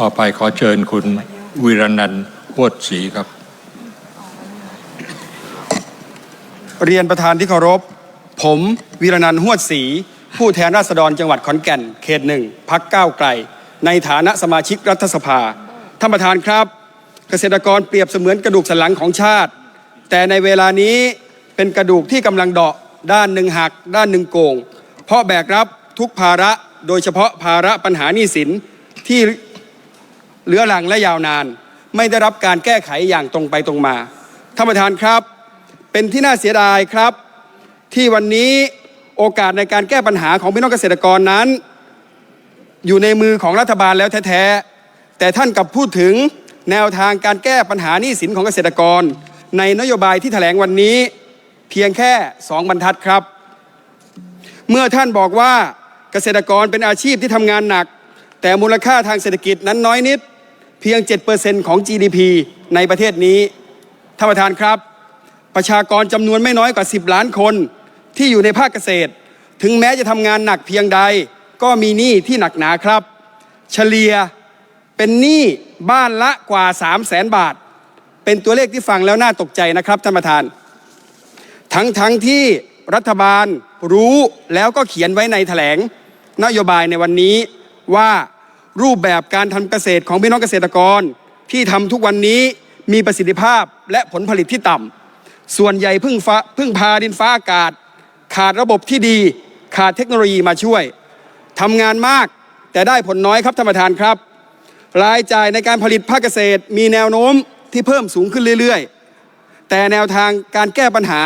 ต่อไปขอเชิญคุณวิรนันท์หวดศรีครับ เรียนประธานที่เคารพ ผมวีรนันท์หวดศรีผู้แทนราษฎรจังหวัดขอนแก่น เขตหนึ่งพักก้าวไกล ในฐานะสมาชิกรัฐสภา ท่านประธานครับ เกษตรกรเปรียบเสมือนกระดูกสันหลังของชาติ แต่ในเวลานี้เป็นกระดูกที่กำลังเดาะด้านหนึ่งหัก ด้านหนึ่งโกง เพราะแบกรับทุกภาระโดยเฉพาะภาระปัญหาหนี้สินที่ เรื้อรังและยาวนาน ไม่ได้รับการแก้ไขอย่างตรงไปตรงมาท่านประธานครับ เป็นที่น่าเสียดายครับ ที่วันนี้โอกาสในการแก้ปัญหาของพี่น้องเกษตรกรนั้น อยู่ในมือของรัฐบาลแล้วแท้ๆแต่ท่านกลับพูดถึงแนวทางการแก้ปัญหาหนี้สินของเกษตรกร ในนโยบายที่แถลงวันนี้ เพียงแค่สองบรรทัดครับ เมื่อท่านบอกว่าเกษตรกรเป็นอาชีพที่ทำงานหนัก แต่มูลค่าทางเศรษฐกิจนั้นน้อยนิด เพียง 7%ของ GDP ในประเทศนี้ท่านประธานครับ ประชากรจำนวนไม่น้อยกว่า 10 ล้านคนที่อยู่ในภาคเกษตร ถึงแม้จะทำงานหนักเพียงใด ก็มีหนี้ที่หนักหนาครับ เฉลี่ยเป็นหนี้บ้านละกว่า 3 0 0แสนบาท เป็นตัวเลขที่ฟังแล้วน่าตกใจนะครับท่านประธาน ทั้งทั้งที่รัฐบาลรู้แล้วก็เขียนไว้ในแถลงนโยบายในวันนี้ว่า รูปแบบการทำเกษตรของพี่น้องเกษตรกร ที่ทำทุกวันนี้มีประสิทธิภาพและผลผลิตที่ต่ำส่วนใหญ่พึ่งฟ้าพึ่งพาดินฟ้าอากาศ ขาดระบบที่ดี ขาดเทคโนโลยีมาช่วยทำงานมากแต่ได้ผลน้อยครับท่านประธานครับ รายจ่ายในการผลิตภาคเกษตร มีแนวโน้มที่เพิ่มสูงขึ้นเรื่อยๆ แต่แนวทางการแก้ปัญหา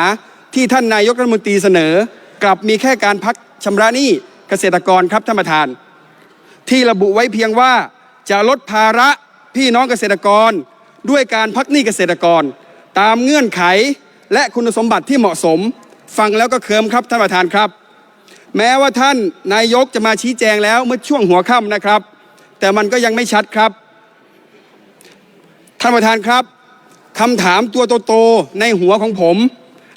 ที่ท่านนายกรัฐมนตรีเสนอ กลับมีแค่การพักชำระหนี้เกษตรกรครับท่านประธาน ที่ระบุไว้เพียงว่าจะลดภาระพี่น้องเกษตรกร ด้วยการพักหนี้เกษตรกร ตามเงื่อนไขและคุณสมบัติที่เหมาะสม ฟังแล้วก็เคิมครับท่านประธานครับ แม้ว่าท่านนายกจะมาชี้แจงแล้วเมื่อช่วงหัวค่ำนะครับ แต่มันก็ยังไม่ชัดครับ ท่านประธานครับคำถามตัวโตๆในหัวของผม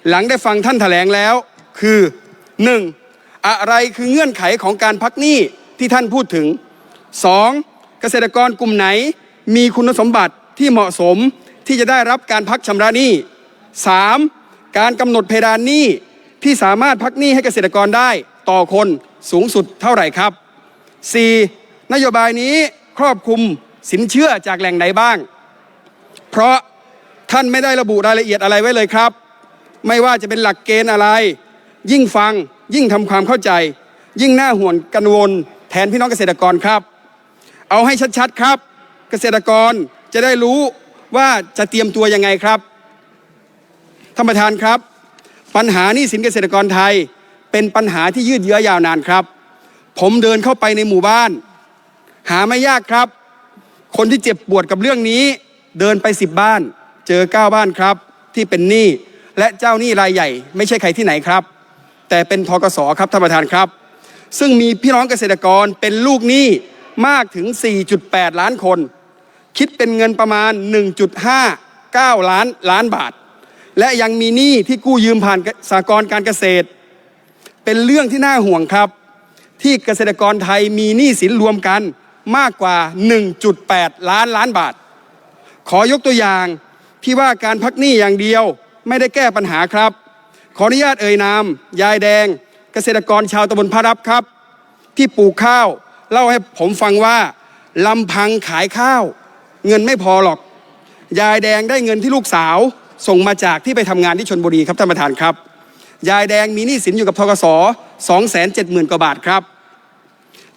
หลังได้ฟังท่านแถลงแล้ว คือ 1. อะไรคือเงื่อนไขของการพักหนี้ ที่ท่านพูดถึง 2. เกษตรกรกลุ่มไหนมีคุณสมบัติที่เหมาะสมที่จะได้รับการพักชำระหนี้ 3. การกำหนดเพดานหนี้ที่สามารถพักหนี้ให้เกษตรกรได้ต่อคนสูงสุดเท่าไหร่ครับ 4. นโยบายนี้ครอบคลุมสินเชื่อจากแหล่งไหนบ้าง เพราะท่านไม่ได้ระบุรายละเอียดอะไรไว้เลยครับ ไม่ว่าจะเป็นหลักเกณฑ์อะไร ยิ่งฟังยิ่งทำความเข้าใจ ยิ่งน่าห่วงกังวล แทนพี่น้องเกษตรกรครับ เอาให้ชัดๆครับ เกษตรกรจะได้รู้ว่าจะเตรียมตัวยังไงครับท่านประธานครับ ปัญหานี้สินเกษตรกรไทยเป็นปัญหาที่ยืดเยื้อยาวนานครับ ผมเดินเข้าไปในหมู่บ้าน หาไม่ยากครับ คนที่เจ็บปวดกับเรื่องนี้ เดินไปสิบบ้าน เจอเก้าบ้านครับ ที่เป็นหนี้และเจ้าหนี้รายใหญ่ ไม่ใช่ใครที่ไหนครับ แต่เป็นทกสครับท่านประธานครับ ซึ่งมีพี่น้องเกษตรกรเป็นลูกหนี้มากถึง 4.8 ล้านคน คิดเป็นเงินประมาณ 1.59 ล้านล้านบาท และยังมีหนี้ที่กู้ยืมผ่านสากลการเกษตร เป็นเรื่องที่น่าห่วงครับ ที่เกษตรกรไทยมีหนี้สินรวมกันมากกว่า 1.8 ล้านล้านบาท ขอยกตัวอย่างที่ว่าการพักหนี้อย่างเดียวไม่ได้แก้ปัญหาครับ ขออนุญาตเอ่ยนาม ยายแดง กษตรกรชาวตำบลพระรับครับ ที่ปลูกข้าว เล่าให้ผมฟังว่าลำพังขายข้าว เงินไม่พอหรอก ยายแดงได้เงินที่ลูกสาว ส่งมาจากที่ไปทำงานที่ชนบุรีครับท่านประธานครับ ยายแดงมีหนี้สินอยู่กับทกส270,000กว่าบาทครับ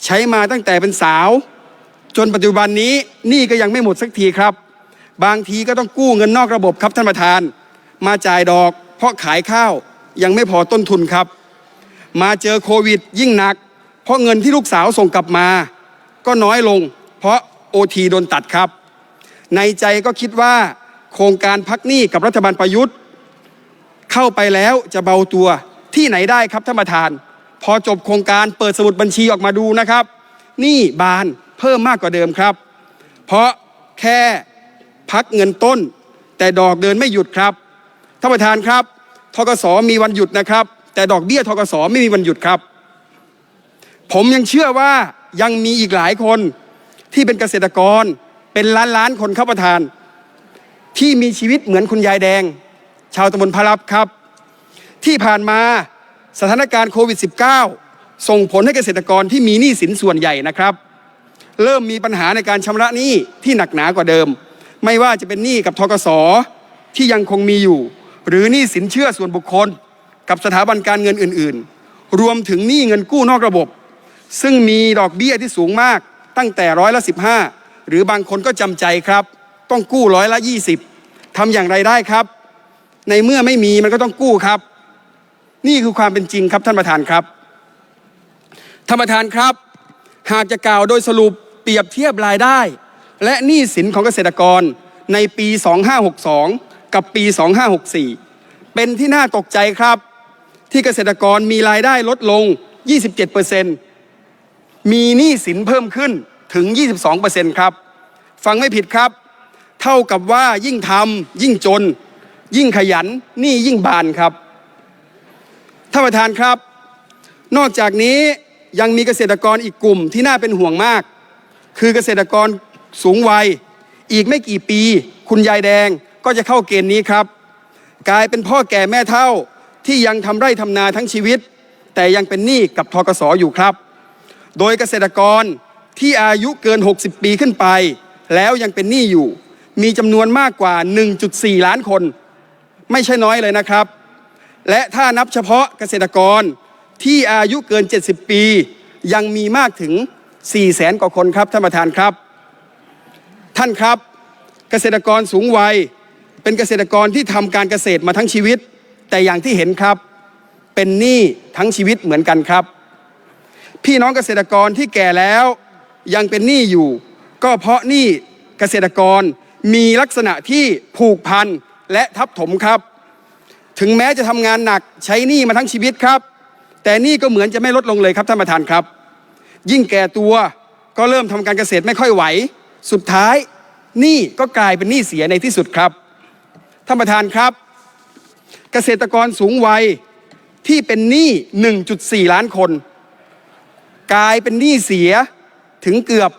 ใช้มาตั้งแต่เป็นสาว จนปัจจุบันนี้หนี้ก็ยังไม่หมดสักทีครับ บางทีก็ต้องกู้เงินนอกระบบครับท่านประธาน มาจ่ายดอก เพราะขายข้าวยังไม่พอต้นทุนครับ มาเจอโควิดยิ่งหนัก เพราะเงินที่ลูกสาวส่งกลับมา ก็น้อยลง เพราะโอทีโดนตัดครับ ในใจก็คิดว่า โครงการพักหนี้กับรัฐบาลประยุทธ์ เข้าไปแล้วจะเบาตัวที่ไหนได้ครับท่านประธาน พอจบโครงการเปิดสมุดบัญชีออกมาดูนะครับหนี่บานเพิ่มมากกว่าเดิมครับ เพราะแค่พักเงินต้น แต่ดอกเดินไม่หยุดครับท่านประธานครับทกสมีวันหยุดนะครับ แต่ดอกเบี้ยทกสไม่มีวันหยุดครับ ผมยังเชื่อว่ายังมีอีกหลายคนที่เป็นเกษตรกร เป็นล้านล้านคนครับประธาน ที่มีชีวิตเหมือนคุณยายแดง ชาวตำบลพระรับครับ ที่ผ่านมาสถานการณ์โควิด -19 ส่งผลให้เกษตรกรที่มีหนี้สินส่วนใหญ่นะครับ เริ่มมีปัญหาในการชำระหนี้ที่หนักหนากว่าเดิม ไม่ว่าจะเป็นหนี้กับทกสที่ยังคงมีอยู่ หรือหนี้สินเชื่อส่วนบุคคล กับสถาบันการเงินอื่น ๆ รวมถึงหนี้เงินกู้นอกระบบ ซึ่งมีดอกเบี้ยที่สูงมากตั้งแต่ร้อยละ 15 หรือบางคนก็จำใจครับ ต้องกู้ร้อยละ 20ทำอย่างไรได้ครับ ในเมื่อไม่มีมันก็ต้องกู้ครับ นี่คือความเป็นจริงครับท่านประธานครับท่านประธานครับ หากจะกล่าวโดยสรุปเปรียบเทียบรายได้ และหนี้สินของเกษตรกรในปี 2562 กับปี 2564 เป็นที่น่าตกใจครับ ที่เกษตรกรมีรายได้ลดลง 27%มีหนี้สินเพิ่มขึ้นถึง 22%ครับ ฟังไม่ผิดครับ เท่ากับว่ายิ่งทำยิ่งจน ยิ่งขยันหนี้ยิ่งบานครับท่านประธานครับ นอกจากนี้ยังมีเกษตรกรอีกกลุ่มที่น่าเป็นห่วงมาก คือเกษตรกรสูงวัย อีกไม่กี่ปี คุณยายแดงก็จะเข้าเกณฑ์นี้ครับ กลายเป็นพ่อแก่แม่เท่า ที่ยังทำไร่ทำนาทั้งชีวิต แต่ยังเป็นหนี้กับทกสอยู่ครับ โดยเกษตรกรที่อายุเกิน 60 ปีขึ้นไป แล้วยังเป็นหนี้อยู่ มีจำนวนมากกว่า 1.4 ล้านคน ไม่ใช่น้อยเลยนะครับ และถ้านับเฉพาะเกษตรกรที่อายุเกิน 70 ปี ยังมีมากถึง4แสนกว่าคนครับท่านประธานครับ ท่านครับเกษตรกรสูงวัยเป็นเกษตรกรที่ทำการเกษตรมาทั้งชีวิต แต่อย่างที่เห็นครับเป็นหนี้ทั้งชีวิตเหมือนกันครับ พี่น้องเกษตรกรที่แก่แล้วยังเป็นหนี้อยู่ ก็เพราะหนี้เกษตรกรมีลักษณะที่ผูกพันและทับถมครับ ถึงแม้จะทำงานหนักใช้หนี้มาทั้งชีวิตครับ แต่หนี้ก็เหมือนจะไม่ลดลงเลยครับท่านประธานครับ ยิ่งแก่ตัวก็เริ่มทำการเกษตรไม่ค่อยไหว สุดท้ายหนี้ก็กลายเป็นหนี้เสียในที่สุดครับท่านประธานครับ เกษตรกรสูงวัยที่เป็นหนี้ 1.4 ล้านคน กลายเป็นหนี้เสียถึงเกือบ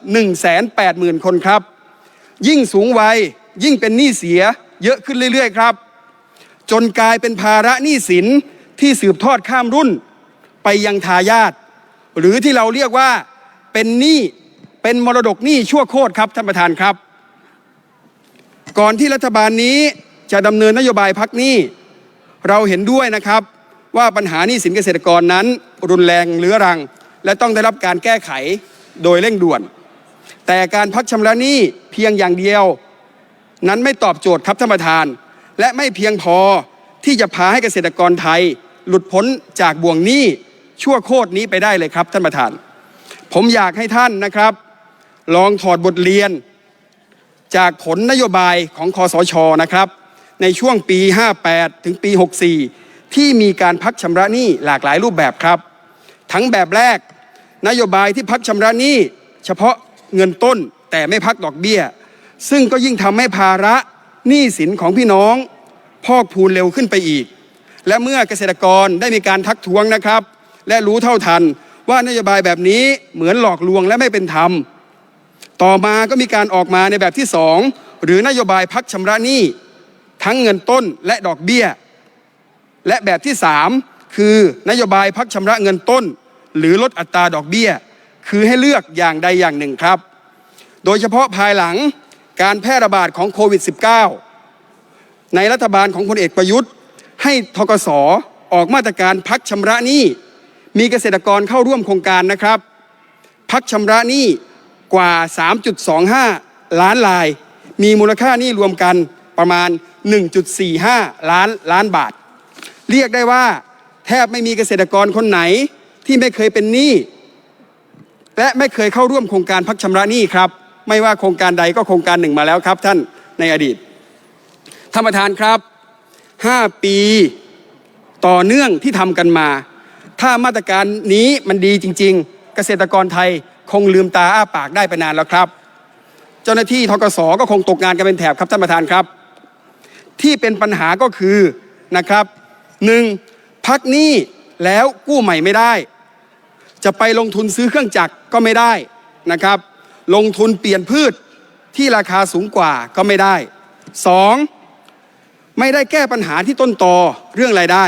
180,000 คนครับ ยิ่งสูงวัยยิ่งเป็นหนี้เสียเยอะขึ้นเรื่อยๆ ครับ จนกลายเป็นภาระหนี้สินที่สืบทอดข้ามรุ่นไปยังทายาทหรือที่เราเรียกว่าเป็นหนี้เป็นมรดกหนี้ชั่วโคตรครับท่านประธานครับ ก่อนที่รัฐบาลนี้จะดำเนินนโยบายพักหนี้ เราเห็นด้วยนะครับว่าปัญหาหนี้สินเกษตรกรนั้น รุนแรงเรื้อรัง และต้องได้รับการแก้ไขโดยเร่งด่วน แต่การพักชำระหนี้เพียงอย่างเดียว นั้นไม่ตอบโจทย์ครับท่านประธาน และไม่เพียงพอที่จะพาให้เกษตรกรไทย หลุดพ้นจากบ่วงหนี้ชั่วโคตรนี้ไปได้เลยครับท่านประธาน ผมอยากให้ท่านนะครับ ลองถอดบทเรียน จากผลนโยบายของคอสชนะครับ ในช่วงปี 58 ถึงปี 64 ที่มีการพักชำระหนี้หลากหลายรูปแบบครับ ทั้งแบบแรก นโยบายที่พักชำระหนี้เฉพาะเงินต้นแต่ไม่พักดอกเบี้ย ซึ่งก็ยิ่งทำให้ภาระหนี้สินของพี่น้อง พอกพูนเร็วขึ้นไปอีก และเมื่อเกษตรกรได้มีการทักท้วงนะครับ และรู้เท่าทันว่านโยบายแบบนี้เหมือนหลอกลวงและไม่เป็นธรรม ต่อมาก็มีการออกมาในแบบที่สองหรือนโยบายพักชำระหนี้ ทั้งเงินต้นและดอกเบี้ย และแบบที่สามคือนโยบายพักชำระเงินต้น หรือลดอัตราดอกเบี้ย คือให้เลือกอย่างใดอย่างหนึ่งครับ โดยเฉพาะภายหลังการแพร่ระบาดของโควิด -19 ในรัฐบาลของพลเอกประยุทธ์ ให้ทกสออกมาตรการพักชำระหนี้มีเกษตรกรเข้าร่วมโครงการนะครับ พักชำระหนี้กว่า 3.25 ล้านลาย มีมูลค่าหนี้รวมกันประมาณ 1.45 ล้านล้านบาท เรียกได้ว่าแทบไม่มีเกษตรกรคนไหนที่ไม่เคยเป็นหนี้และไม่เคยเข้าร่วมโครงการพักชำระหนี้ครับ ไม่ว่าโครงการใดก็โครงการหนึ่งมาแล้วครับ ท่านในอดีตท่านประธานครับ 5 ปีต่อเนื่องที่ทำกันมา ถ้ามาตรการนี้มันดีจริง ๆ เกษตรกรไทยคงลืมตาอ้าปากได้ไปนานแล้วครับ เจ้าหน้าที่ทกสก็คงตกงานกันเป็นแถบครับท่านประธานครับ ที่เป็นปัญหาก็คือนะครับหนึ่งพักหนี้แล้วกู้ใหม่ไม่ได้ จะไปลงทุนซื้อเครื่องจักรก็ไม่ได้นะครับ ลงทุนเปลี่ยนพืชที่ราคาสูงกว่าก็ไม่ได้สองไม่ได้แก้ปัญหาที่ต้นตอเรื่องรายได้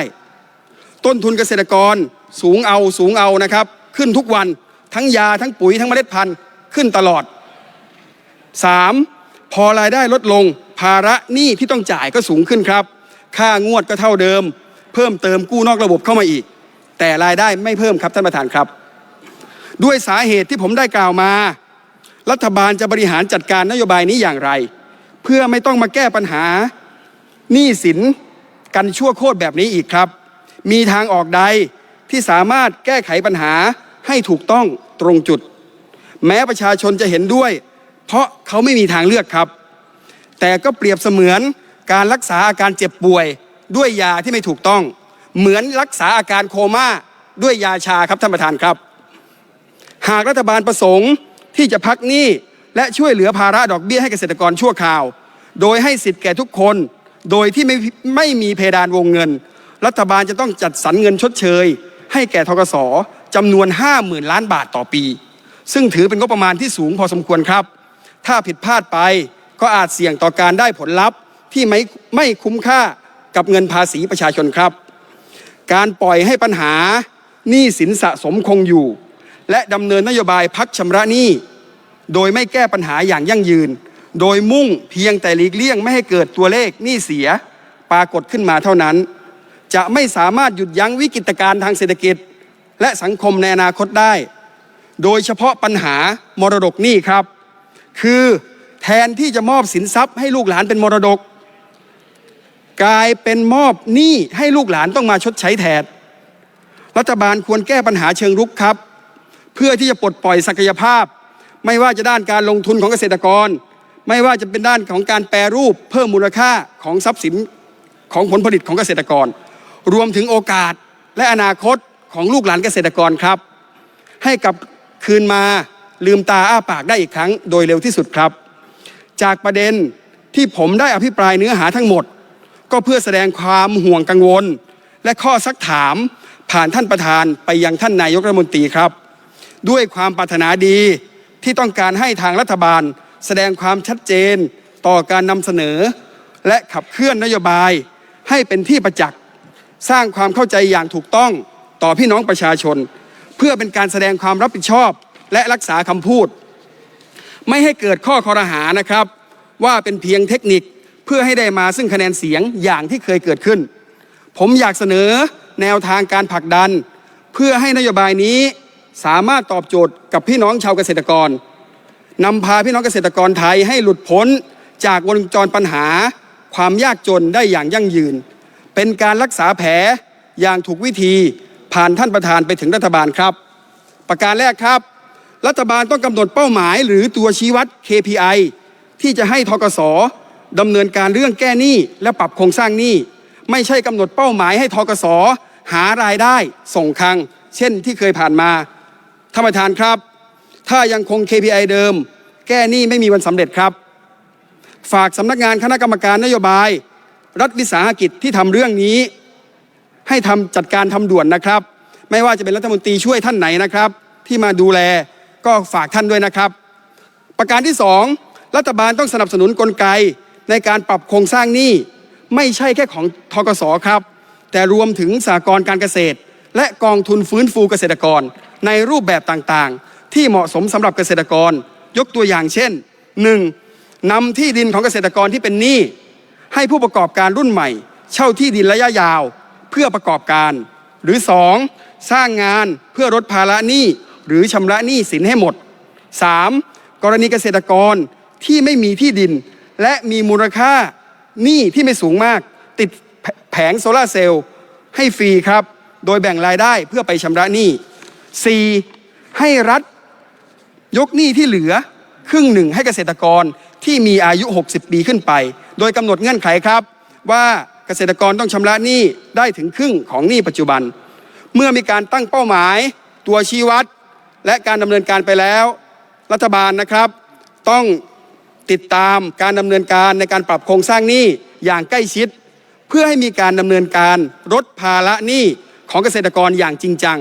ต้นทุนเกษตรกรสูงเอาสูงเอานะครับ ขึ้นทุกวันทั้งยาทั้งปุ๋ยทั้งเมล็ดพันธุ์ขึ้นตลอด 3. พอรายได้ลดลงาระหนี้ที่ต้องจ่ายก็สูงขึ้นครับ ค่างวดก็เท่าเดิม เพิ่มเติมกู้นอกระบบเข้ามาอีก แต่รายได้ไม่เพิ่มครับท่านประธานครับ ด้วยสาเหตุที่ผมได้กล่าวมา รัฐบาลจะบริหารจัดการนโยบายนี้อย่างไร เพื่อไม่ต้องมาแก้ปัญหาหนี้สินกันชั่วโคตรแบบนี้อีกครับ มีทางออกใดที่สามารถแก้ไขปัญหาให้ถูกต้องตรงจุด แม้ประชาชนจะเห็นด้วย เพราะเขาไม่มีทางเลือกครับ แต่ก็เปรียบเสมือนการรักษาอาการเจ็บป่วยด้วยยาที่ไม่ถูกต้อง เหมือนรักษาอาการโคม่าด้วยยาชาครับท่านประธานครับ หากรัฐบาลประสงค์ที่จะพักหนี้และช่วยเหลือภาระดอกเบี้ยให้เกษตรกรชั่วคราว โดยให้สิทธิ์แก่ทุกคน โดยที่ไม่ไม่มีเพดานวงเงิน รัฐบาลจะต้องจัดสรรเงินชดเชย ให้แก่ทกสจำนวน 50,000 ล้านบาทต่อปี ซึ่งถือเป็นงบประมาณที่สูงพอสมควรครับ ถ้าผิดพลาดไป ก็อาจเสี่ยงต่อการได้ผลลัพธ์ที่ไม่ไม่คุ้มค่ากับเงินภาษีประชาชนครับ การปล่อยให้ปัญหาหนี้สินสะสมคงอยู่ และดำเนินนโยบายพักชำระหนี้ โดยไม่แก้ปัญหาอย่างยั่งยืน โดยมุ่งเพียงแต่หลีกเลี่ยงไม่ให้เกิดตัวเลขหนี้เสียปรากฏขึ้นมาเท่านั้น จะไม่สามารถหยุดยั้งวิกฤตการณ์ทางเศรษฐกิจ และสังคมในอนาคตได้ โดยเฉพาะปัญหามรดกหนี้ครับ คือ แทนที่จะมอบสินทรัพย์ให้ลูกหลานเป็นมรดก กลายเป็นมอบหนี้ให้ลูกหลานต้องมาชดใช้แทน รัฐบาลควรแก้ปัญหาเชิงรุกครับ เพื่อที่จะปลดปล่อยศักยภาพ ไม่ว่าจะด้านการลงทุนของเกษตรกร ไม่ว่าจะเป็นด้านของการแปรรูป เพิ่มมูลค่าของทรัพย์สินของผลผลิตของเกษตรกร รวมถึงโอกาสและอนาคตของลูกหลานเกษตรกรครับ ให้กลับคืนมาลืมตาอ้าปากได้อีกครั้งโดยเร็วที่สุดครับ จากประเด็นที่ผมได้อภิปรายเนื้อหาทั้งหมด ก็เพื่อแสดงความห่วงกังวล และข้อซักถามผ่านท่านประธานไปยังท่านนายกรัฐมนตรีครับ ด้วยความปรารถนาดีที่ต้องการให้ทางรัฐบาล แสดงความชัดเจนต่อการนำเสนอ และขับเคลื่อนนโยบาย ให้เป็นที่ประจักษ์สร้างความเข้าใจอย่างถูกต้องต่อพี่น้องประชาชน เพื่อเป็นการแสดงความรับผิดชอบ และรักษาคำพูด ไม่ให้เกิดข้อคอรหานะครับ ว่าเป็นเพียงเทคนิคเพื่อให้ได้มาซึ่งคะแนนเสียงอย่างที่เคยเกิดขึ้น ผมอยากเสนอแนวทางการผลักดัน เพื่อให้นโยบายนี้สามารถตอบโจทย์กับพี่น้องชาวเกษตรกรนำพาพี่น้องเกษตรกรไทยให้หลุดพ้นจากวงจรปัญหา ความยากจนได้อย่างยั่งยืน เป็นการรักษาแผลอย่างถูกวิธีผ่านท่านประธานไปถึงรัฐบาลครับ ประการแรกครับ รัฐบาลต้องกำหนดเป้าหมายหรือตัวชี้วัด KPI ที่จะให้ทกสดำเนินการเรื่องแก้หนี้และปรับโครงสร้างหนี้ไม่ใช่กำหนดเป้าหมายให้ทกสหารายได้ส่งคลัง เช่นที่เคยผ่านมาท่านประธานครับ ถ้ายังคง KPI เดิม แก้หนี้ไม่มีวันสำเร็จครับ ฝากสำนักงานคณะกรรมการนโยบาย รัฐวิสาหกิจที่ทำเรื่องนี้ ให้ทำจัดการทำด่วนนะครับ ไม่ว่าจะเป็นรัฐมนตรีช่วยท่านไหนนะครับ ที่มาดูแล ก็ฝากท่านด้วยนะครับ ประการที่สองรัฐบาลต้องสนับสนุนกลไกในการปรับโครงสร้างหนี้ไม่ใช่แค่ของทกสครับ แต่รวมถึงสากลการเกษตร และกองทุนฟื้นฟูเกษตรกร ในรูปแบบต่างๆ ที่เหมาะสมสำหรับเกษตรกร ยกตัวอย่างเช่น 1. นำที่ดินของเกษตรกรที่เป็นหนี้ให้ผู้ประกอบการรุ่นใหม่ เช่าที่ดินระยะยาว เพื่อประกอบการ หรือ 2. สร้างงานเพื่อลดภาระหนี้ หรือชำระหนี้สินให้หมด 3. กรณีเกษตรกรที่ไม่มีที่ดิน และมีมูลค่าหนี้ที่ไม่สูงมาก ติดแผงโซลาร์เซลล์ให้ฟรีครับ โดยแบ่งรายได้เพื่อไปชำระหนี้ 4. ให้รัฐยกหนี้ที่เหลือครึ่งหนึ่งให้เกษตรกรที่มีอายุ 60 ปีขึ้นไป โดยกำหนดเงื่อนไขครับ ว่าเกษตรกรต้องชำระหนี้ได้ถึงครึ่งของหนี้ปัจจุบัน เมื่อมีการตั้งเป้าหมาย ตัวชี้วัด และการดำเนินการไปแล้ว รัฐบาลนะครับ ต้องติดตามการดำเนินการในการปรับโครงสร้างหนี้อย่างใกล้ชิด เพื่อให้มีการดำเนินการลดภาระหนี้ของเกษตรกรอย่างจริงจัง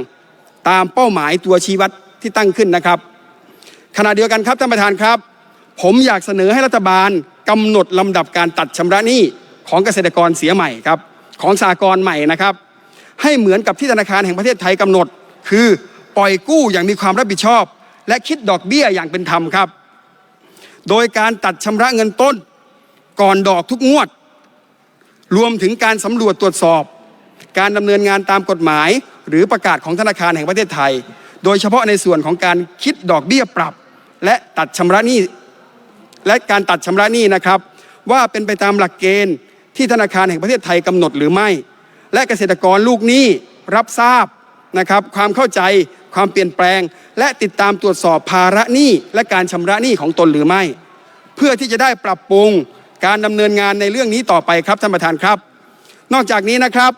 ตามเป้าหมายตัวชี้วัดที่ตั้งขึ้นนะครับ ขณะเดียวกันครับท่านประธานครับ ผมอยากเสนอให้รัฐบาลกำหนดลำดับการตัดชำระหนี้ของเกษตรกรเสียใหม่ครับของสากรใหม่นะครับ ให้เหมือนกับที่ธนาคารแห่งประเทศไทยกำหนด คือ ปล่อยกู้อย่างมีความรับผิดชอบ และคิดดอกเบี้ยอย่างเป็นธรรมครับ โดยการตัดชำระเงินต้น ก่อนดอกทุกงวด รวมถึงการสำรวจตรวจสอบ การดำเนินงานตามกฎหมาย หรือประกาศของธนาคารแห่งประเทศไทย โดยเฉพาะในส่วนของการคิดดอกเบี้ยปรับ และตัดชำระหนี้และการตัดชำระหนี้นะครับ ว่าเป็นไปตามหลักเกณฑ์ที่ธนาคารแห่งประเทศไทยกำหนดหรือไม่ และเกษตรกรลูกหนี้รับทราบนะครับความเข้าใจ ความเปลี่ยนแปลง และติดตามตรวจสอบภาระหนี้และการชำระหนี้ของตนหรือไม่ เพื่อที่จะได้ปรับปรุงการดำเนินงานในเรื่องนี้ต่อไปครับท่านประธานครับ นอกจากนี้นะครับ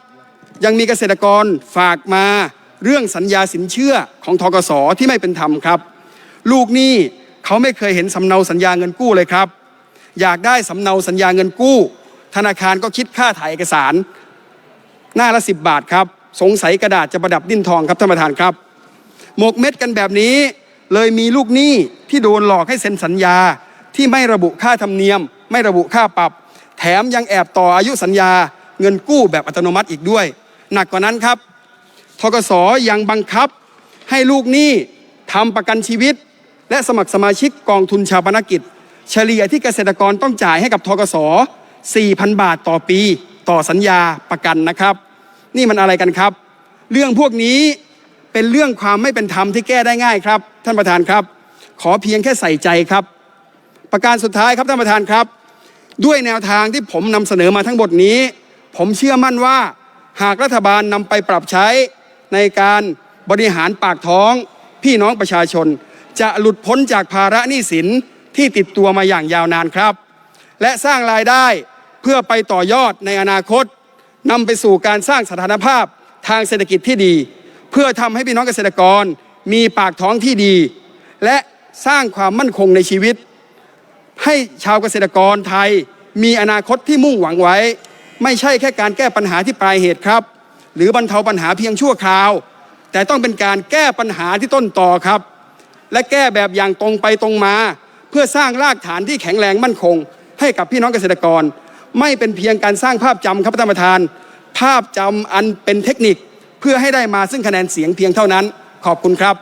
ยังมีเกษตรกรฝากมาเรื่องสัญญาสินเชื่อของทกสที่ไม่เป็นธรรมครับ ลูกหนี้เขาไม่เคยเห็นสำเนาสัญญาเงินกู้เลยครับ อยากได้สำเนาสัญญาเงินกู้ ธนาคารก็คิดค่าถ่ายเอกสาร หน้าละสิบบาทครับ สงสัยกระดาษจะประดับดิ้นทองครับท่านประธานครับ หมกเม็ดกันแบบนี้ เลยมีลูกหนี้ที่โดนหลอกให้เซ็นสัญญา ที่ไม่ระบุค่าธรรมเนียม ไม่ระบุค่าปรับ แถมยังแอบต่ออายุสัญญา เงินกู้แบบอัตโนมัติอีกด้วย หนักกว่านั้นครับทกสยังบังคับ ให้ลูกหนี้ทำประกันชีวิต และสมัครสมาชิกกองทุนชาปนกิจ เฉลี่ยที่เกษตรกรต้องจ่ายให้กับทกส4,000 บาทต่อปี ต่อสัญญาประกันนะครับ นี่มันอะไรกันครับ เรื่องพวกนี้ เป็นเรื่องความไม่เป็นธรรมที่แก้ได้ง่ายครับ ท่านประธานครับ ขอเพียงแค่ใส่ใจครับ ประการสุดท้ายครับท่านประธานครับ ด้วยแนวทางที่ผมนำเสนอมาทั้งหมดนี้ ผมเชื่อมั่นว่าหากรัฐบาลนำไปปรับใช้ในการบริหารปากท้อง พี่น้องประชาชน จะหลุดพ้นจากภาระหนี้สินที่ติดตัวมาอย่างยาวนานครับ และสร้างรายได้เพื่อไปต่อยอดในอนาคตนำไปสู่การสร้างสถานภาพทางเศรษฐกิจที่ดี เพื่อทำให้พี่น้องเกษตรกรมีปากท้องที่ดี และสร้างความมั่นคงในชีวิต ให้ชาวเกษตรกรไทยมีอนาคตที่มุ่งหวังไว้ ไม่ใช่แค่การแก้ปัญหาที่ปลายเหตุครับ หรือบรรเทาปัญหาเพียงชั่วคราว แต่ต้องเป็นการแก้ปัญหาที่ต้นต่อครับ และแก้แบบอย่างตรงไปตรงมา เพื่อสร้างรากฐานที่แข็งแรงมั่นคง ให้กับพี่น้องเกษตรกร ไม่เป็นเพียงการสร้างภาพจำครับท่านประธาน ภาพจำอันเป็นเทคนิค พื่อให้ได้มาซึ่งคะแนนเสียงเพียงเท่านั้น ขอบคุณครับ